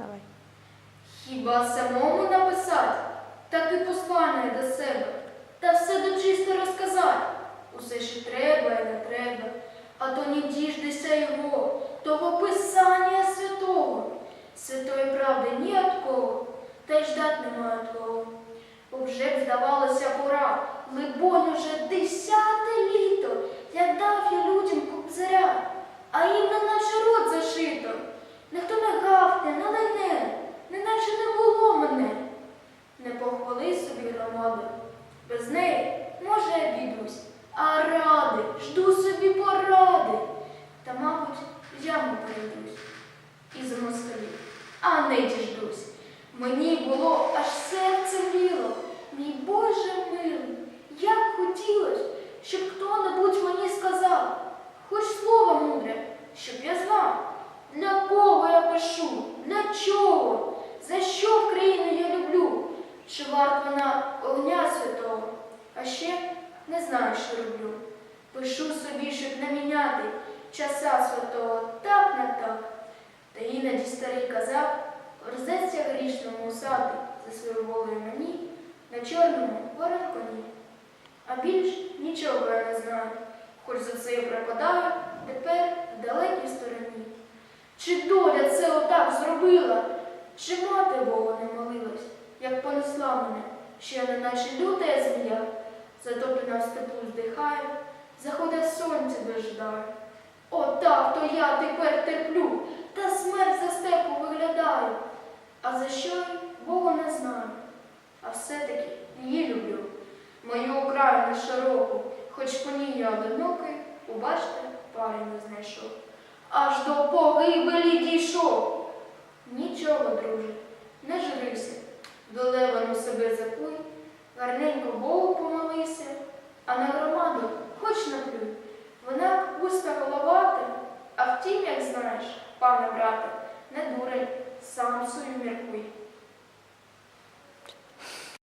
Давай. Хіба самому написати, так і послання до себе, та все дочисто розказати. Усе, що треба і не треба, а то не діждеся його, того писання святого. Святої правди ні від кого, та й ждать немає від кого. Бо вже б здавалося пора, либонь уже десяте літо, як дав я людям кобзаря, а їм не наче рот зашито. Ніхто не гавкне, не лайне, неначе не було мене. Не похвали собі без неї, може, я обійдусь, а ради, жду собі поради. Та, мабуть, в яму перейдусь із москалів, а не діждусь. Мені було аж серце мліло, мій Боже милий, як хотілось, щоб хто-небудь мені сказав, хоч слово мудре, щоб я знав, для кого я пишу, для чого, за що чи варт вона огня святого, а ще не знаю, що роблю. Пишу собі, щоб не міняти часа святого так на так. Та іноді старий казав, верзеться грішному у сади за свою волею мені, на чорному коні. А більш нічого я не знаю, хоч за це я пропадаю тепер в далекій стороні. Чи доля це отак зробила, чи мати Богу не молилась, як понесла мене, що я неначе люта змія, затоплена в степу здихаю, заходить сонце дождаю. Отак то я тепер терплю, та смерть за степу виглядаю. А за що й Бога не знаю, а все-таки її люблю. Мою Україну широку, хоч по ній я одинокий, побачте, пари не знайшов. Аж до погибелі дійшов. Нічого, друже, не журися, до левану себе закуй, гарненько Богу помолися, а на громаду хоч наплюй. Вона пуста головати, а втім, як знаєш, пане брате, не дурень, сам сою міркуй.